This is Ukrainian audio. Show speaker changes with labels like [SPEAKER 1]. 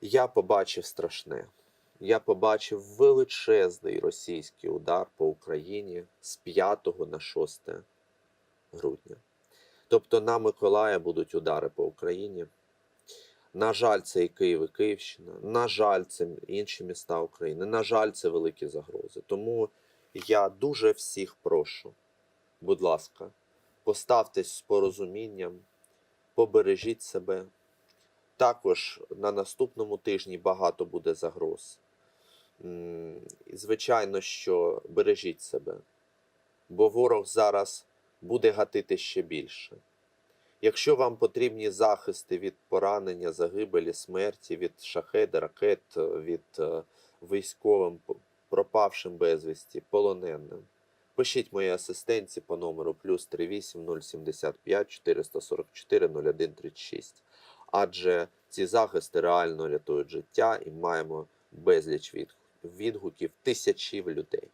[SPEAKER 1] Я побачив страшне. Я побачив величезний російський удар по Україні з 5 на 6 грудня. Тобто на Миколая будуть удари по Україні. На жаль, це і Київ, і Київщина. На жаль, це інші міста України. На жаль, це великі загрози. Тому я дуже всіх прошу, будь ласка, поставтесь з порозумінням, побережіть себе. Також на наступному тижні багато буде загроз. Звичайно, що бережіть себе, бо ворог зараз буде гатити ще більше. Якщо вам потрібні захисти від поранення, загибелі, смерті, від шахеди, ракет, від е, військовим, пропавшим безвісті, полоненим, пишіть моїй асистенці по номеру плюс 38 075 444 0136. Адже ці захисти реально рятують життя і маємо безліч від- відгуків тисячів людей.